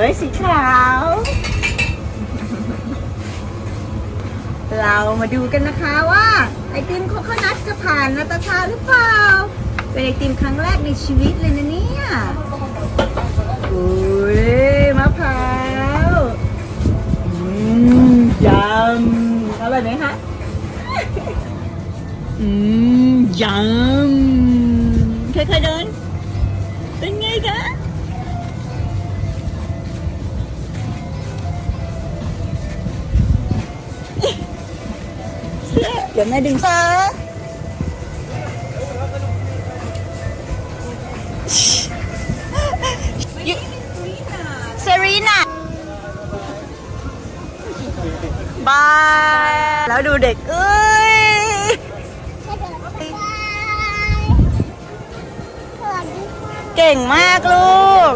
อ้ยสีขาว เรามาดูกันนะคะว่า ไอติมโคโคนัทจะผ่านนาตาชาหรือเปล่า เป็นไอติมครั้งแรกในชีวิตเลยนะเนี่ยโอ้ยมะพร้าวอืมยำอร่อยไหมคะอืมยำค่อยๆเดินเป็นไงคะ ดี๋ยวแม่ดึงซะเซรีน่าบาย แล้วดูเด็ก เอ้ยเก่งมากลูก